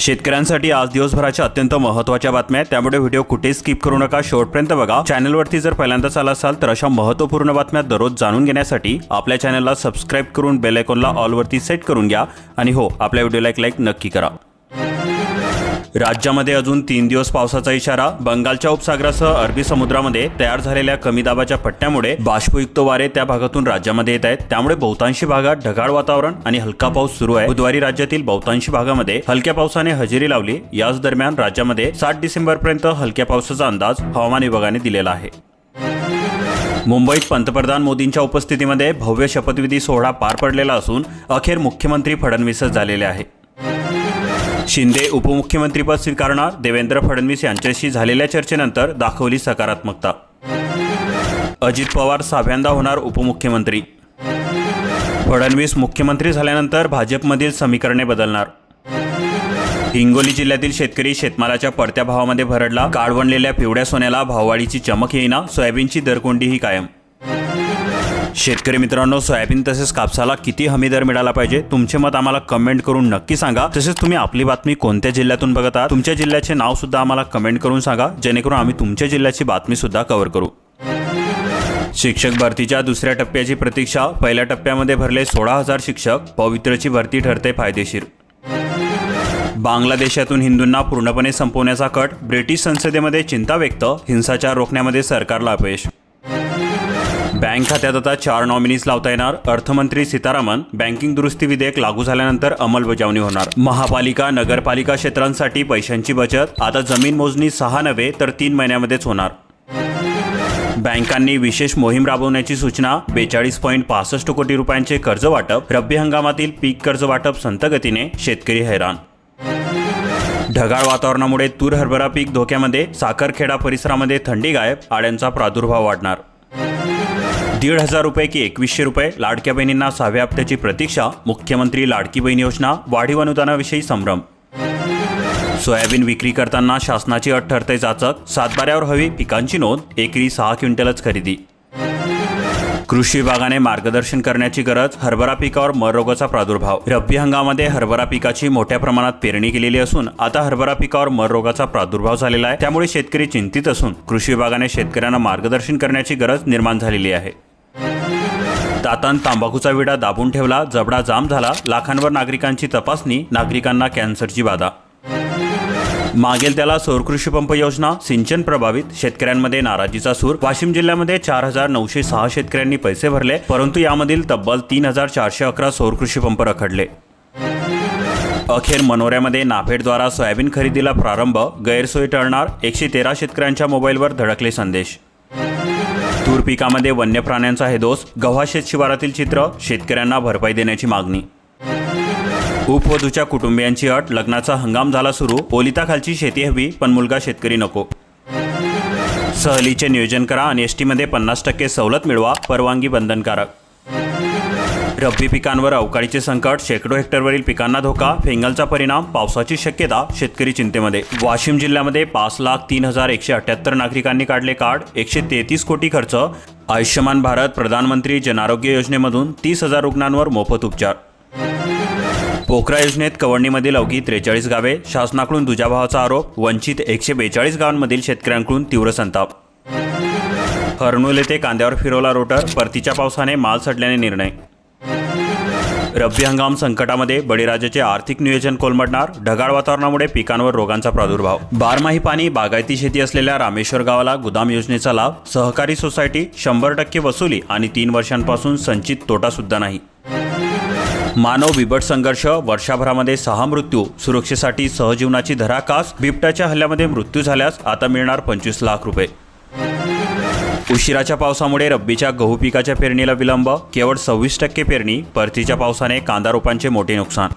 शेतकऱ्यांसाठी आज दिवसभराच्या अत्यंत महत्त्वाच्या बातम्या आहेत. त्यामुळे व्हिडिओ कुठेही स्किप करू नका. शेवटपर्यंत बघा. चॅनलवरती जर पहिल्यांदाच आला असाल तर अशा महत्त्वपूर्ण बातम्या दररोज जाणून घेण्यासाठी आपल्या चॅनलला सबस्क्राईब करून बेल आयकॉनला ऑलवरती सेट करून घ्या. आणि हो आपल्या व्हिडिओला एक लाईक नक्की करा. राज्यामध्ये अजून तीन दिवस पावसाचा इशारा बंगालच्या उपसागरासह अरबी समुद्रामध्ये तयार झालेल्या कमी दाबाच्या पट्ट्यामुळे बाष्पयुक्त वारे त्या भागातून राज्यामध्ये येत आहेत. त्यामुळे बहुतांशी भागात ढगाळ वातावरण आणि हलका पाऊस सुरू आहे. बुधवारी राज्यातील बहुतांशी भागामध्ये हलक्या पावसाने हजेरी लावली. याच दरम्यान राज्यामध्ये सात डिसेंबर पर्यंत हलक्या पावसाचा अंदाज हवामान विभागाने दिलेला आहे. मुंबईत पंतप्रधान मोदींच्या उपस्थितीमध्ये भव्य शपथविधी सोहळा पार पडलेला असून अखेर मुख्यमंत्री फडणवीसच झालेले आहे. शिंदे उपमुख्यमंत्रीपद स्वीकारणार देवेंद्र फडणवीस यांच्याशी झालेल्या चर्चेनंतर दाखवली सकारात्मकता. अजित पवार सहाव्यांदा होणार उपमुख्यमंत्री. फडणवीस मुख्यमंत्री झाल्यानंतर भाजपमधील समीकरणे बदलणार. हिंगोली जिल्ह्यातील शेतकरी शेतमालाच्या पडत्या भावामध्ये भरडला काढवणलेल्या पिवळ्या सोन्याला भाववाढीची चमक येईना सोयाबीनची दरकोंडीही कायम. शेतकरी मित्रांनो सोयाबीन तसेच कापसाला किती हमी दर मिळाला पाहिजे तुमचे मत आम्हाला कमेंट करून नक्की सांगा. तसेच तुम्ही आपली बातमी कोणत्या जिल्ह्यातून बघत आहात तुमच्या जिल्ह्याचे नाव सुद्धा आम्हाला कमेंट करून सांगा जेणेकरून आम्ही तुमच्या जिल्ह्याची बातमी सुद्धा कव्हर करू. शिक्षक भरतीच्या दुसऱ्या टप्प्याची प्रतीक्षा पहिल्या टप्प्यामध्ये भरले सोळा हजार शिक्षक पवित्रची भरती ठरते फायदेशीर. बांगलादेशातून हिंदूंना पूर्णपणे संपवण्याचा कट ब्रिटिश संसदेमध्ये चिंता व्यक्त हिंसाचार रोखण्यामध्ये सरकारला अपयश. बँक खात्यात आता चार नॉमिनीज लावता येणार. अर्थमंत्री सीतारामन बँकिंग दुरुस्ती विधेयक लागू झाल्यानंतर अंमलबजावणी होणार. महापालिका नगरपालिका क्षेत्रांसाठी पैशांची बचत. आता जमीन मोजणी सहा नव्हे तर तीन महिन्यामध्येच होणार. बँकांनी विशेष मोहीम राबवण्याची सूचना. बेचाळीस पॉईंट पासष्ट कोटी रुपयांचे कर्ज वाटप. रब्बी हंगामातील पीक कर्ज वाटप संतगतीने शेतकरी हैराण. ढगाळ वातावरणामुळे तूर हरभरा पीक धोक्यामध्ये. साखरखेडा परिसरामध्ये थंडी गायब. आड्यांचा प्रादुर्भाव वाढणार. दीड हजार रुपये की एकवीसशे रुपये लाडक्या बहिणींना सहाव्या हप्त्याची प्रतीक्षा मुख्यमंत्री लाडकी बहीण योजना वाढीव अनुदानाविषयी संभ्रम. सोयाबीन विक्री करताना शासनाची अट ठरते जाचक सातबाऱ्यावर हवी पिकांची नोंद एकरी सहा क्विंटलच खरेदी. कृषी विभागाने मार्गदर्शन करण्याची गरज हरभरा पिकावर मर रोगाचा प्रादुर्भाव. रब्बी हंगामामध्ये हरभरा पिकाची मोठ्या प्रमाणात पेरणी केलेली असून आता हरभरा पिकावर मररोगाचा प्रादुर्भाव झालेला आहे त्यामुळे शेतकरी चिंतित असून कृषी विभागाने शेतकऱ्यांना मार्गदर्शन करण्याची गरज निर्माण झालेली आहे. दातांत तंबाखूचा विडा दाबून ठेवला जबडा जाम झाला लाखांवर नागरिकांची तपासणी नागरिकांना कॅन्सरची बाधा. मागेल त्याला सौर कृषी पंप योजना सिंचन प्रभावित शेतकऱ्यांमध्ये नाराजीचा सूर. वाशिम जिल्ह्यामध्ये चार हजार नऊशे सहा शेतकऱ्यांनी पैसे भरले परंतु यामधील तब्बल तीन हजार चारशे अकरा सौर कृषी पंप रखडले. अखेर मनोऱ्यामध्ये नाफेडद्वारा सोयाबीन खरेदीला प्रारंभ गैरसोय टळणार एकशे तेरा शेतकऱ्यांच्या मोबाईलवर धडकले संदेश. तूर पिकामध्ये वन्य प्राण्यांचा हे दोष गव्हा शेत शिवारातील चित्र शेतकऱ्यांना भरपाई देण्याची मागणी. उपवधूच्या कुटुंबियांची अट लग्नाचा हंगाम झाला सुरू ओलिताखालची शेती हवी पण मुलगा शेतकरी नको. सहलीचे नियोजन करा आणि एस टीमध्ये पन्नास टक्के सवलत मिळवा परवानगी बंधनकारक. रब्बी पिकांवर अवकाळीचे संकट शेकडो हेक्टरवरील पिकांना धोका फेंगलचा परिणाम पावसाची शक्यता शेतकरी चिंतेमध्ये. वाशिम जिल्ह्यामध्ये पाच लाख तीन हजार एकशे अठ्याहत्तर नागरिकांनी काढले कार्ड एकशे तेहतीस कोटी खर्च. आयुष्यमान भारत प्रधानमंत्री जनआरोग्य योजनेमधून तीस हजार रुग्णांवर मोफत उपचार. पोखरा योजनेत कवडणीमधील अवघी त्रेचाळीस गावे शासनाकडून दुजाभावाचा आरोप वंचित एकशे बेचाळीस गावांमधील शेतकऱ्यांकडून तीव्र संताप. हरणूल येथे कांद्यावर फिरवला रोटर परतीच्या पावसाने माल सडल्याने निर्णय. रब्बी हंगाम संकटामध्ये बळीराजाचे आर्थिक नियोजन कोलमडणार ढगाळ वातावरणामुळे पिकांवर रोगांचा प्रादुर्भाव. बारमाही पाणी बागायती शेती असलेल्या रामेश्वर गावाला गुदाम योजनेचा लाभ सहकारी सोसायटी शंभर टक्के वसुली आणि तीन वर्षांपासून संचित तोटा सुद्धा नाही. मानव बिबट संघर्ष वर्षाभरामध्ये सहा मृत्यू सुरक्षेसाठी सहजीवनाची धराकास बिबट्याच्या हल्ल्यामध्ये मृत्यू झाल्यास आता मिळणार पंचवीस लाख रुपये. उशिराच्या पावसामुळे रब्बीच्या गहू पिकाच्या पेरणीला विलंब केवळ सव्वीस टक्के पेरणी परतीच्या पावसाने कांदा रोपांचे मोठे नुकसान.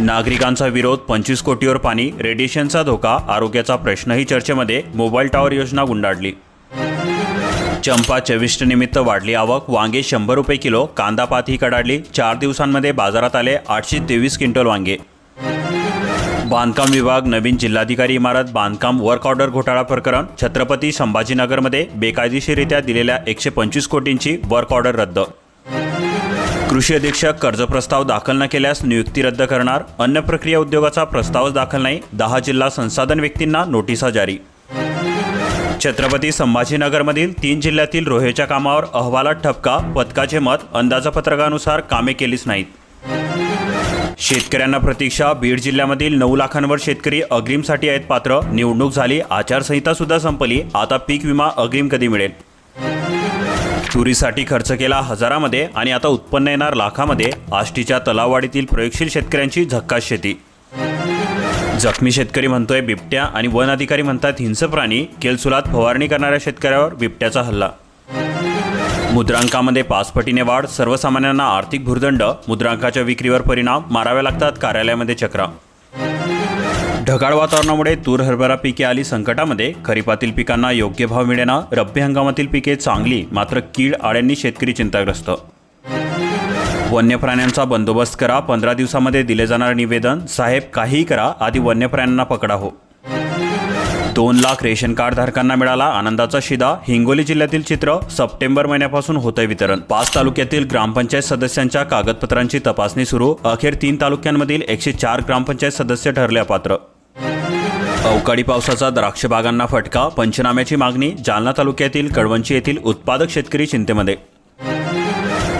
नागरिकांचा विरोध पंचवीस कोटीवर पाणी रेडिएशनचा धोका आरोग्याचा प्रश्नही चर्चेमध्ये मोबाईल टॉवर योजना गुंडाळली. चंपा चविष्ट निमित्त वाढली आवक वांगे शंभर रुपये किलो कांदा पातही कडाडली चार दिवसांमध्ये बाजारात आले आठशे तेवीस क्विंटल वांगे. बांधकाम विभाग नवीन जिल्हाधिकारी इमारत बांधकाम वर्क ऑर्डर घोटाळा प्रकरण छत्रपती संभाजीनगरमध्ये बेकायदेशीररित्या दिलेल्या एकशे पंचवीस कोटींची वर्क ऑर्डर रद्द. कृषी अधीक्षक कर्ज प्रस्ताव दाखल न केल्यास नियुक्ती रद्द करणार अन्न प्रक्रिया उद्योगाचा प्रस्तावच दाखल नाही दहा जिल्हा संसाधन व्यक्तींना नोटिसा जारी. छत्रपती संभाजीनगरमधील तीन जिल्ह्यातील रोहेच्या कामावर अहवालात ठपका पथकाचे मत अंदाजपत्रकानुसार कामे केलीच नाहीत. शेतकऱ्यांना प्रतीक्षा. बीड जिल्ह्यामधील नऊ लाखांवर शेतकरी अग्रिमसाठी आहेत पात्र. निवडणूक झाली. आचारसंहिता सुद्धा संपली. आता पीक विमा अग्रिम कधी मिळेल? चुरीसाठी खर्च केला हजारामध्ये आणि आता उत्पन्न येणार लाखामध्ये. आष्टीच्या तलावाडीतील प्रयोगशील शेतकऱ्यांची झक्कास शेती. जखमी शेतकरी म्हणतोय बिबट्या आणि वन अधिकारी म्हणतात हिंस्र प्राणी केलसुलात फवारणी करणाऱ्या शेतकऱ्यावर बिबट्याचा हल्ला. मुद्रांकामध्ये पाच पटीने वाढ सर्वसामान्यांना आर्थिक भुर्दंड मुद्रांकाच्या विक्रीवर परिणाम माराव्या लागतात कार्यालयामध्ये चक्रा. ढगाळ वातावरणामुळे तूर हरभरा पिके आली संकटामध्ये खरीपातील पिकांना योग्य भाव मिळेना रब्बी हंगामातील पिके चांगली मात्र कीड आळ्यांनी शेतकरी चिंताग्रस्त. वन्य प्राण्यांचा बंदोबस्त करा पंधरा दिवसामध्ये दिले जाणार निवेदन साहेब काहीही करा आधी वन्य प्राण्यांना पकडा हो. दोन लाख रेशन कार्ड धारकांना मिळाला. आनंदाचा शिदा. हिंगोली जिल्ह्यातील चित्र सप्टेंबर महिन्यापासून होतंय वितरण. पाच तालुक्यातील ग्रामपंचायत सदस्यांच्या कागदपत्रांची तपासणी सुरू. अखेर तीन तालुक्यांमधील एकशे चार ग्रामपंचायत सदस्य ठरल्या पात्र अवकाळी पावसाचा द्राक्ष बागांना फटका. पंचनाम्याची मागणी जालना तालुक्यातील कळवंची येथील उत्पादक शेतकरी चिंतेमध्ये.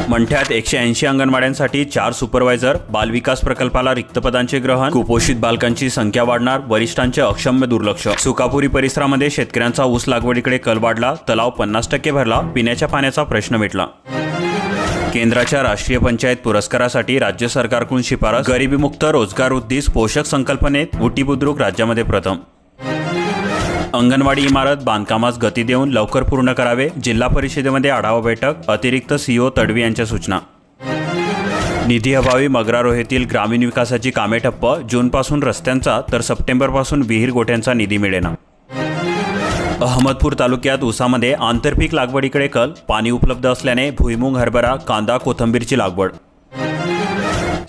मंठ्यात एकशे ऐंशी अंगणवाड्यांसाठी चार सुपरवायझर बालविकास प्रकल्पाला रिक्त पदांचे ग्रहण कुपोषित बालकांची संख्या वाढणार वरिष्ठांचे अक्षम्य दुर्लक्ष. सुकापुरी परिसरामध्ये शेतकऱ्यांचा ऊस लागवडीकडे कल वाढला तलाव पन्नास टक्के भरला पिण्याच्या पाण्याचा प्रश्न मिटला. केंद्राच्या राष्ट्रीय पंचायत पुरस्कारासाठी राज्य सरकारकडून शिफारस गरिबीमुक्त रोजगार उद्दीस पोषक संकल्पनेत उटी बुद्रुक राज्यामध्ये प्रथम. अंगणवाडी इमारत बांधकामास गती देऊन लवकर पूर्ण करावे जिल्हा परिषदेमध्ये आढावा बैठक अतिरिक्त सीओ तडवी यांच्या सूचना. निधी अभावी मगरा रोहेतील ग्रामीण विकासाची कामे ठप्प जूनपासून रस्त्यांचा तर सप्टेंबरपासून विहीर गोठ्यांचा निधी मिळेना. अहमदपूर तालुक्यात ऊसामध्ये आंतरपीक लागवडीकडे कल पाणी उपलब्ध असल्याने भुईमुंग हरभरा कांदा कोथंबीरची लागवड.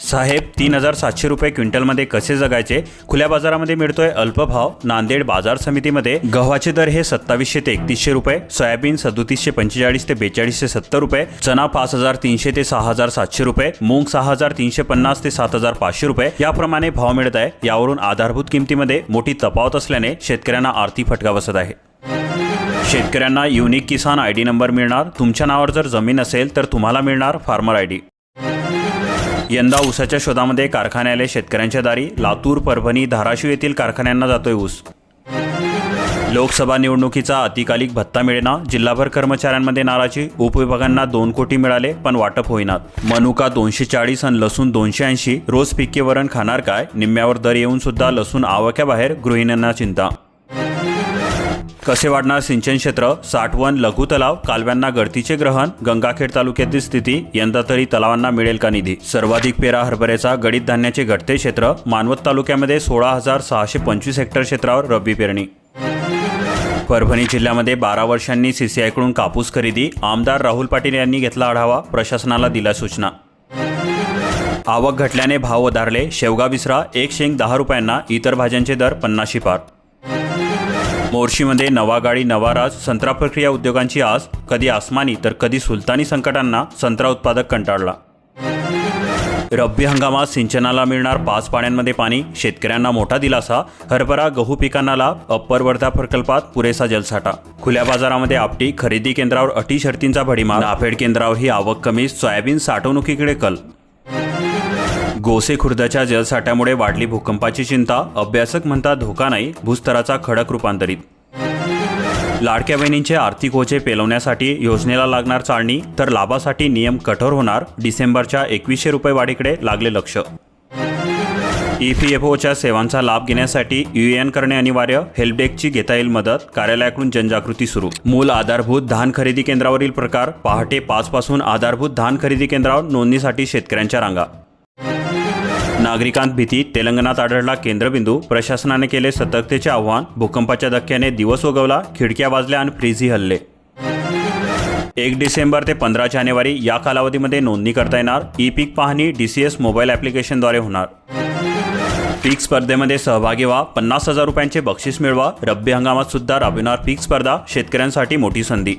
साहेब तीन हजार सातशे रुपये क्विंटलमध्ये कसे जगायचे? खुल्या बाजारामध्ये मिळतोय अल्पभाव नांदेड बाजार समितीमध्ये गव्हाचे दर हे सत्तावीसशे ते एकतीसशे रुपये सोयाबीन सदोतीसशे पंचेचाळीस ते बेचाळीसशे सत्तर रुपये चना पाच हजार तीनशे ते सहा हजार सातशे रुपये मूंग सहा हजार तीनशे पन्नास ते सात हजार पाचशे रुपये याप्रमाणे भाव मिळत आहे. यावरून आधारभूत किमतीमध्ये मोठी तफावत असल्याने शेतकऱ्यांना आर्थिक फटका बसत आहे. शेतकऱ्यांना unique Kisan I D number मिळणार. तुमच्या नावावर जर जमीन असेल तर तुम्हाला मिळणार फार्मर आय डी. यंदा ऊसाच्या शोधामध्ये कारखाने आले शेतकऱ्यांच्या दारी लातूर परभणी धाराशिव येथील कारखान्यांना जातोय ऊस. लोकसभा निवडणुकीचा अतिकालिक भत्ता मिळेना जिल्हाभर कर्मचाऱ्यांमध्ये नाराजी उपविभागांना दोन कोटी मिळाले पण वाटप होईनात मनुका दोनशे चाळीस आणि लसूण दोनशे ऐंशी रोज पिके वरण खाणार काय? निम्म्यावर दर येऊन सुद्धा लसूण आवक्याबाहेर गृहिणींना चिंता. कसे वाढणार सिंचन क्षेत्र? साठवण लघु तलाव कालव्यांना गळतीचे ग्रहण गंगाखेड तालुक्यातील स्थिती यंदा तरी तलावांना मिळेल का निधी? सर्वाधिक पेरा हरभऱ्याचा गडीत धान्याचे घटते क्षेत्र मानवत तालुक्यामध्ये सोळा हजार सहाशे पंचवीस हेक्टर क्षेत्रावर रब्बी पेरणी. परभणी जिल्ह्यामध्ये बारा वर्षांनी सीसीआयकडून कापूस खरेदी आमदार राहुल पाटील यांनी घेतला आढावा प्रशासनाला दिल्या सूचना. आवक घटल्याने भाव वधारले शेवगा विसरा एक शेंग दहा रुपयांना इतर भाज्यांचे दर पन्नाशी पार. मोर्शीमध्ये नवा गाडी नवा राज संत्रा प्रक्रिया उद्योगांची आज कधी आसमानी तर कधी सुलतानी संकटांना संत्रा उत्पादक कंटाळला. रब्बी हंगामात सिंचनाला मिळणार पाच पाण्यांमध्ये पाणी शेतकऱ्यांना मोठा दिलासा हरभरा गहू पिकांनाला अप्पर वर्धा प्रकल्पात पुरेसा जलसाठा. खुल्या बाजारामध्ये आपटी खरेदी केंद्रावर अटी शर्तींचा भडीमार नाफेड केंद्रावर ही आवक कमी सोयाबीन साठवणुकीकडे कल. गोसे खुर्दच्या जलसाठ्यामुळे वाढली भूकंपाची चिंता अभ्यासक म्हणतात धोका नाही भूस्तराचा खडक रूपांतरित. लाडक्या बहिणींचे आर्थिक ओझे पेलवण्यासाठी योजनेला लागणार चाळणी तर लाभासाठी नियम कठोर होणार डिसेंबरच्या एकवीसशे रुपये वाढीकडे लागले लक्ष. ई पी एफ ओच्या सेवांचा लाभ घेण्यासाठी यू एन करणे अनिवार्य हेल्पडेस्कची घेता येईल मदत कार्यालयाकडून जनजागृती सुरू. मूल आधारभूत धान खरेदी केंद्रावरील प्रकार पहाटे पाचपासून आधारभूत धान खरेदी केंद्रावर नोंदणीसाठी शेतकऱ्यांच्या रांगा. नागरिकांत भीती तेलंगणात आढळला केंद्रबिंदू प्रशासनाने केले सतर्कतेचे आव्हान भूकंपाच्या धक्क्याने दिवस उगवला खिडक्या वाजल्या आणि फ्रीजही हल्ले. एक डिसेंबर ते पंधरा जानेवारी या कालावधीमध्ये नोंदणी करता येणार. ई पीक पाहणी डी सी एस मोबाईल ॲप्लिकेशनद्वारे होणार. पीक स्पर्धेमध्ये सहभागी व्हा पन्नास हजार रुपयांचे बक्षीस मिळवा. रब्बी हंगामात सुद्धा राबविणार पीक स्पर्धा शेतकऱ्यांसाठी मोठी संधी.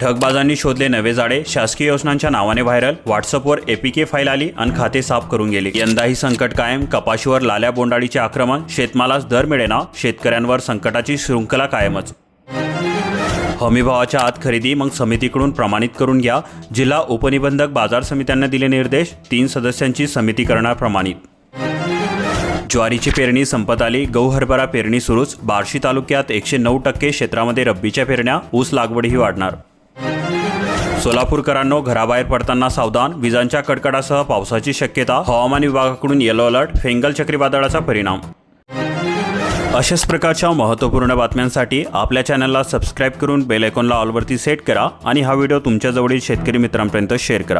ठगबाजांनी शोधले नवे जाडे शासकीय योजनांच्या नावाने व्हायरल. व्हॉट्सअपवर एपीके फाईल आली आणि खाते साफ करून गेली. यंदाही संकट कायम. कपाशीवर लाल्या बोंडाळीचे आक्रमण. शेतमालास दर मिळेना. शेतकऱ्यांवर संकटाची शृंखला कायमच. हमीभावाच्या आत खरेदी. मग समितीकडून प्रमाणित करून घ्या. जिल्हा उपनिबंधक बाजार समित्यांना दिले निर्देश. तीन सदस्यांची समिती करणार प्रमाणित. ज्वारीची पेरणी संपत आली. गहू हरभरा पेरणी सुरूच. बार्शी तालुक्यात एकशे नऊ टक्के क्षेत्रामध्ये रब्बीच्या पेरण्या. ऊस लागवडही वाढणार. सोलापूरकरांनो घराबाहेर पडताना सावधान. विजांच्या कडकडासह पावसाची शक्यता. हवामान विभागाकडून येलो अलर्ट फेंगल चक्रीवादळाचा परिणाम. अशाच प्रकारच्या महत्त्वपूर्ण बातम्यांसाठी आपल्या चॅनलला सबस्क्राईब करून बेल आयकॉनला ऑलवरती सेट करा आणि हा व्हिडिओ तुमच्याजवळील शेतकरी मित्रांपर्यंत शेअर करा.